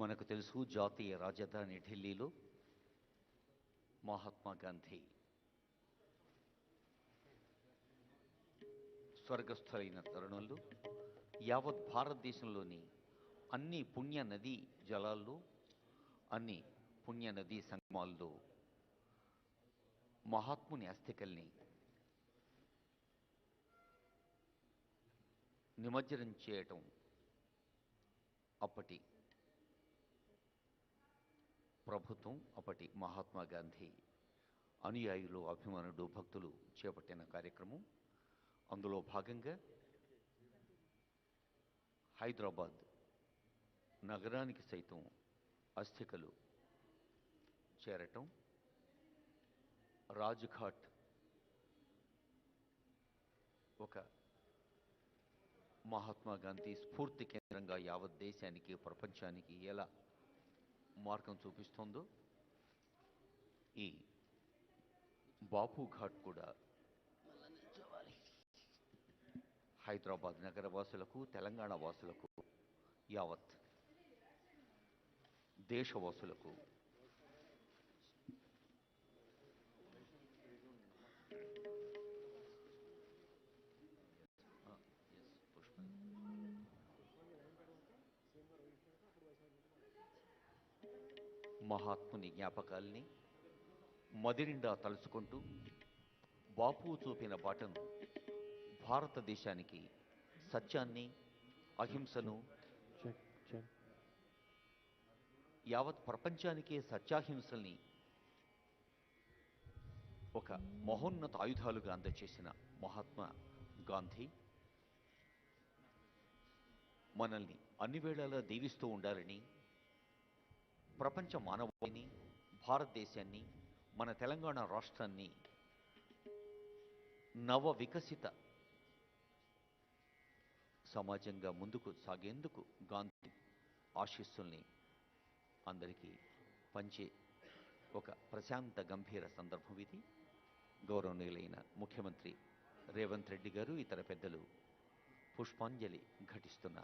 మనకు తెలుసు జాతీయ రాజధాని ఢిల్లీలో మహాత్మా గాంధీ స్వర్గస్థులైన తరుణంలో యావత్ భారతదేశంలోని అన్ని పుణ్య నదీ జలాల్లో అన్ని పుణ్య నదీ సంగమాల్లో మహాత్ముని అస్థికల్ని నిమజ్జనం చేయటం అప్పటి ప్రభుత్వం అప్పటి మహాత్మా గాంధీ అనుయాయులు అభిమానులు భక్తులు చేపట్టిన కార్యక్రమం. అందులో భాగంగా హైదరాబాద్ నగరానికి సైతం అస్థికలు చేరటం. రాజ్ఘాట్ ఒక మహాత్మా గాంధీ స్ఫూర్తి కేంద్రంగా యావత్ దేశానికి ప్రపంచానికి ఎలా మార్గం చూపిస్తుందో ఈ బాపు ఘాట్ కూడా హైదరాబాద్ నగర వాసులకు తెలంగాణ వాసులకు యావత్ దేశవాసులకు మహాత్ముని జ్ఞాపకాల్ని మదినిండా తలుచుకుంటూ బాపు చూపిన బాటను భారతదేశానికి సత్యాన్ని అహింసను. యావత్ ప్రపంచానికే సత్యాహింసల్ని ఒక మహోన్నత ఆయుధాలుగా అందచేసిన మహాత్మా గాంధీ మనల్ని అన్ని వేళలా దీవిస్తూ ఉండాలని ప్రపంచ మానవాళిని భారతదేశాన్ని మన తెలంగాణ రాష్ట్రాన్ని నవ వికసిత సమాజంగా ముందుకు సాగేందుకు గాంధీ ఆశీస్సుల్ని అందరికీ పంచే ఒక ప్రశాంత గంభీర సందర్భం ఇది. గౌరవనీయులైన ముఖ్యమంత్రి రేవంత్ రెడ్డి గారు ఇతర పెద్దలు పుష్పాంజలి ఘటిస్తున్న